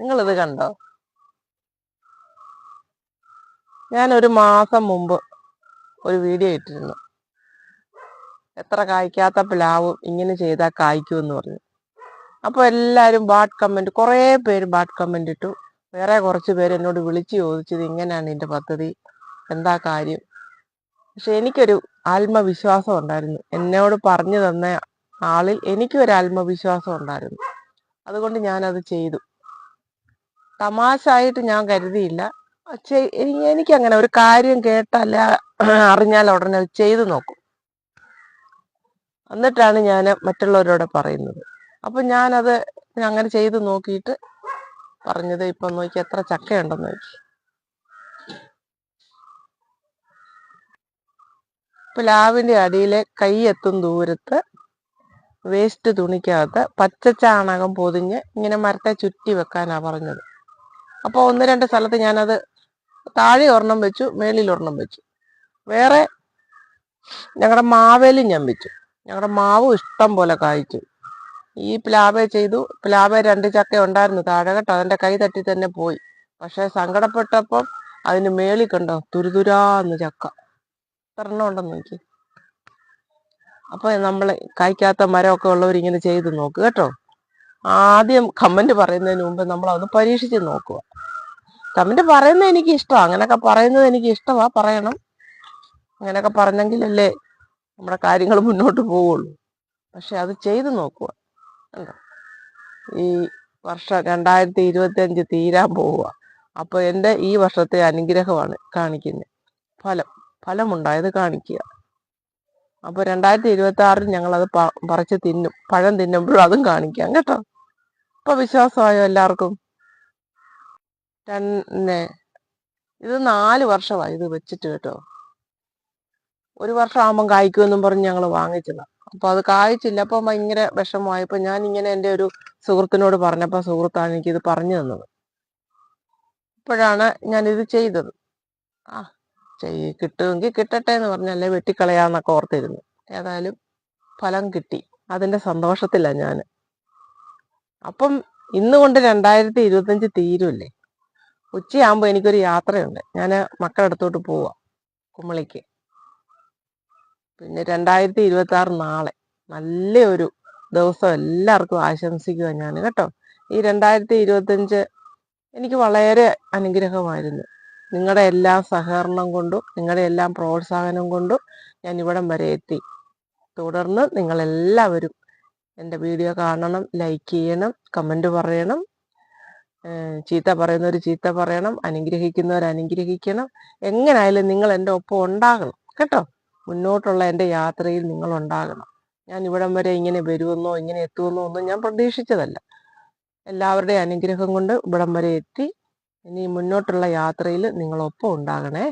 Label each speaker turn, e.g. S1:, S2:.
S1: നിങ്ങളിത് കണ്ടോ? ഞാൻ ഒരു മാസം മുമ്പ് ഒരു വീഡിയോ ഇട്ടിരുന്നു. എത്ര കായ്ക്കാത്ത പ്ലാവും ഇങ്ങനെ ചെയ്താൽ കായ്ക്കുമെന്ന് പറഞ്ഞു. അപ്പോൾ എല്ലാവരും ബാഡ് കമന്റ് കുറേ പേര് ബാഡ് കമന്റ് ഇട്ടു. വേറെ കുറച്ച് പേര് എന്നോട് വിളിച്ച് ചോദിച്ചത് ഇങ്ങനെയാണ് എന്റെ പദ്ധതി എന്താ കാര്യം? പക്ഷെ എനിക്കൊരു ആത്മവിശ്വാസം ഉണ്ടായിരുന്നു. എന്നോട് പറഞ്ഞു തന്ന ആളിൽ എനിക്കൊരു ആത്മവിശ്വാസം ഉണ്ടായിരുന്നു. അതുകൊണ്ട് ഞാനത് ചെയ്തു. തമാശ ആയിട്ട് ഞാൻ കരുതിയില്ല. എനിക്കങ്ങനെ ഒരു കാര്യം കേട്ടല്ല അറിഞ്ഞാൽ ഉടനെ ചെയ്തു നോക്കും. എന്നിട്ടാണ് ഞാൻ മറ്റുള്ളവരോട് പറയുന്നത്. അപ്പൊ ഞാനത് അങ്ങനെ ചെയ്ത് നോക്കിയിട്ട് പറഞ്ഞത് ഇപ്പം നോക്കി എത്ര ചക്കയുണ്ടെന്ന് നോക്കി ലാവിന്റെ അടിയിലെ കൈ എത്തും ദൂരത്ത് വേസ്റ്റ് തുണിക്കകത്ത് പച്ച ചാണകം പൊതിഞ്ഞ് ഇങ്ങനെ മരത്തെ ചുറ്റി വെക്കാനാ പറഞ്ഞത്. അപ്പോൾ ഒന്ന് രണ്ട് സ്ഥലത്ത് ഞാനത് താഴെ ഒരെണ്ണം വെച്ചു മേളിൽ ഒരെണ്ണം വെച്ചു. വേറെ ഞങ്ങളുടെ മാവേലും ഞാൻ വെച്ചു. ഞങ്ങളുടെ മാവ് ഇഷ്ടം പോലെ കായ്ച്ചു ഈ പ്ലാവെ ചെയ്തു. പ്ലാവെ രണ്ട് ചക്ക ഉണ്ടായിരുന്നു താഴെ കേട്ടോ അതിന്റെ കൈ തട്ടി തന്നെ പോയി. പക്ഷേ സങ്കടപ്പെട്ടപ്പം അതിന് മേളിൽ കണ്ടോ തുരുതുരാന്ന് ചക്ക. എത്രണ്ണം ഉണ്ടെന്ന് നോക്കി അപ്പോൾ നമ്മൾ കായ്ക്കാത്ത മരമൊക്കെ ഉള്ളവർ ഇങ്ങനെ ചെയ്ത് നോക്ക് കേട്ടോ. ആദ്യം കമന്റ് പറയുന്നതിന് മുമ്പ് നമ്മൾ അതൊന്ന് പരീക്ഷിച്ച് നോക്കുക കമന്റ് പറയുന്നത് എനിക്ക് ഇഷ്ടമാണ് അങ്ങനെയൊക്കെ പറയുന്നത് എനിക്ക് ഇഷ്ടമാണ് പറയണം. അങ്ങനെയൊക്കെ പറഞ്ഞെങ്കിലല്ലേ നമ്മുടെ കാര്യങ്ങൾ മുന്നോട്ട് പോവുള്ളൂ. പക്ഷെ അത് ചെയ്ത് നോക്കുക കണ്ടോ ഈ വർഷം രണ്ടായിരത്തി ഇരുപത്തി അഞ്ച് തീരാൻ പോവുക അപ്പോൾ എന്റെ ഈ വർഷത്തെ അനുഗ്രഹമാണ് കാണിക്കുന്നത് ഫലം ഫലമുണ്ടായത് കാണിക്കുക. അപ്പോൾ രണ്ടായിരത്തി ഇരുപത്തി ആറിൽ ഞങ്ങളത് പറിച്ച് തിന്നും. പഴം തിന്നുമ്പോഴും അതും കാണിക്കാം. കേട്ടോ? ഇപ്പൊ വിശ്വാസമായോ എല്ലാവർക്കും? തന്നെ. ഇത് നാല് വർഷമായി ഇത് വെച്ചിട്ട് കേട്ടോ. ഒരു വർഷം കായ്ക്കുമെന്നും പറഞ്ഞ് ഞങ്ങൾ വാങ്ങിച്ചതാ. അപ്പോൾ അത് കായ്ച്ചില്ല. അപ്പൊ ഭയങ്കര വിഷമമായപ്പോ ഞാൻ ഇങ്ങനെ എന്റെ ഒരു സുഹൃത്തിനോട് പറഞ്ഞപ്പോൾ സുഹൃത്താണ് എനിക്കിത് പറഞ്ഞു തന്നത്. അപ്പോഴാണ് ഞാനിത് ചെയ്തത്. ആ ചെയ് കിട്ടുമെങ്കിൽ കിട്ടട്ടെ എന്ന് പറഞ്ഞല്ലേ വെട്ടിക്കളയാന്നൊക്കെ ഓർത്തിരുന്നു. ഏതായാലും ഫലം കിട്ടി. അതിന്റെ സന്തോഷത്തിലാണ് ഞാൻ. അപ്പം ഇന്ന് കൊണ്ട് രണ്ടായിരത്തി ഇരുപത്തഞ്ച് തീരുമല്ലേ ഉച്ചയാകുമ്പോൾ എനിക്കൊരു യാത്രയുണ്ട്. ഞാൻ മക്കളുടെ അടുത്തോട്ട് പോവാം കുമ്മളിക്ക് പിന്നെ രണ്ടായിരത്തി ഇരുപത്തി ആറ് നാളെ. നല്ലൊരു ദിവസം എല്ലാവർക്കും ആശംസിക്കുക ഞാൻ കേട്ടോ. ഈ രണ്ടായിരത്തി ഇരുപത്തഞ്ച് എനിക്ക് വളരെ അനുഗ്രഹമായിരുന്നു. നിങ്ങളുടെ എല്ലാ സഹകരണം കൊണ്ടും നിങ്ങളുടെ എല്ലാം പ്രോത്സാഹനം കൊണ്ടും ഞാൻ ഇവിടം വരെ എത്തി. തുടർന്ന് നിങ്ങളെല്ലാവരും എന്റെ വീഡിയോ കാണണം ലൈക്ക് ചെയ്യണം കമന്റ് പറയണം. ചീത്ത പറയുന്നവർ ചീത്ത പറയണം അനുഗ്രഹിക്കുന്നവർ അനുഗ്രഹിക്കണം. എങ്ങനായാലും നിങ്ങൾ എന്റെ ഒപ്പം ഉണ്ടാകണം കേട്ടോ? മുന്നോട്ടുള്ള എന്റെ യാത്രയിൽ നിങ്ങൾ ഉണ്ടാകണം. ഞാൻ ഇവിടം വരെ ഇങ്ങനെ വരുമെന്നോ ഇങ്ങനെ എത്തുമെന്നോ ഒന്നും ഞാൻ പ്രതീക്ഷിച്ചതല്ല. എല്ലാവരുടെയും അനുഗ്രഹം കൊണ്ട് ഇവിടം വരെ എത്തി. ഇനി മുന്നോട്ടുള്ള യാത്രയിൽ നിങ്ങളൊപ്പം ഉണ്ടാകണേ.